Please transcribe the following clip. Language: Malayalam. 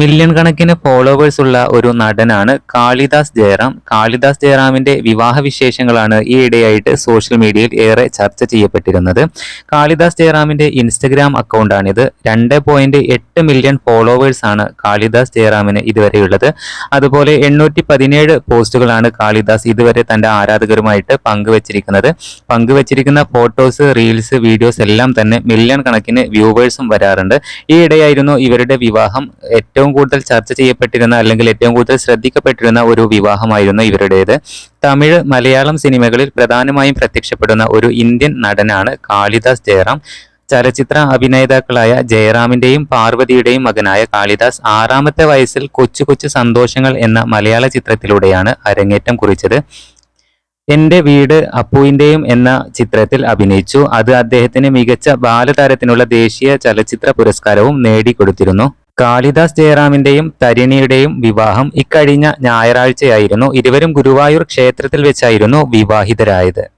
മില്യൺ കണക്കിന് ഫോളോവേഴ്സ് ഉള്ള ഒരു നടനാണ് കാളിദാസ് ജയറാം. കാളിദാസ് ജയറാമിന്റെ വിവാഹ വിശേഷങ്ങളാണ് ഈ ഇടയായിട്ട് സോഷ്യൽ മീഡിയയിൽ ഏറെ ചർച്ച ചെയ്യപ്പെട്ടിരുന്നത്. കാളിദാസ് ജയറാമിന്റെ ഇൻസ്റ്റഗ്രാം അക്കൗണ്ടാണിത് രണ്ട് പോയിന്റ് എട്ട് മില്യൺ ഫോളോവേഴ്സ് ആണ് കാളിദാസ് ജയറാമിന് ഇതുവരെയുള്ളത്. അതുപോലെ എണ്ണൂറ്റി പതിനേഴ് പോസ്റ്റുകളാണ് കാളിദാസ് ഇതുവരെ തന്റെ ആരാധകരുമായിട്ട് പങ്കുവച്ചിരിക്കുന്നത്. പങ്കുവച്ചിരിക്കുന്ന ഫോട്ടോസ് റീൽസ് വീഡിയോസ് എല്ലാം തന്നെ മില്യൺ കണക്കിന് വ്യൂവേഴ്സും വരാറുണ്ട്. ഈ ഇടയായിരുന്നു ഇവരുടെ വിവാഹം ഏറ്റവും കൂടുതൽ ചർച്ച ചെയ്യപ്പെട്ടിരുന്ന അല്ലെങ്കിൽ ഏറ്റവും കൂടുതൽ ശ്രദ്ധിക്കപ്പെട്ടിരുന്ന ഒരു വിവാഹമായിരുന്നു ഇവരുടേത്. തമിഴ് മലയാളം സിനിമകളിൽ പ്രധാനമായും പ്രത്യക്ഷപ്പെടുന്ന ഒരു ഇന്ത്യൻ നടനാണ് കാളിദാസ് ജയറാം. ചലച്ചിത്ര അഭിനേതാക്കളായ ജയറാമിന്റെയും പാർവതിയുടെയും മകനായ കാളിദാസ് ആറാമത്തെ വയസ്സിൽ കൊച്ചു കൊച്ചു സന്തോഷങ്ങൾ എന്ന മലയാള ചിത്രത്തിലൂടെയാണ് അരങ്ങേറ്റം കുറിച്ചത്. എന്റെ വീട് അപ്പുവിന്റെയും എന്ന ചിത്രത്തിൽ അഭിനയിച്ചു. അത് അദ്ദേഹത്തിന് മികച്ച ബാലതാരത്തിനുള്ള ദേശീയ ചലച്ചിത്ര പുരസ്കാരവും നേടിക്കൊടുത്തിരുന്നു. കാളിദാസ് ജയറാമിന്റെയും തരിണിയുടെയും വിവാഹം ഇക്കഴിഞ്ഞ ഞായറാഴ്ചയായിരുന്നു. ഇരുവരും ഗുരുവായൂർ ക്ഷേത്രത്തിൽ വെച്ചായിരുന്നു വിവാഹിതരായത്.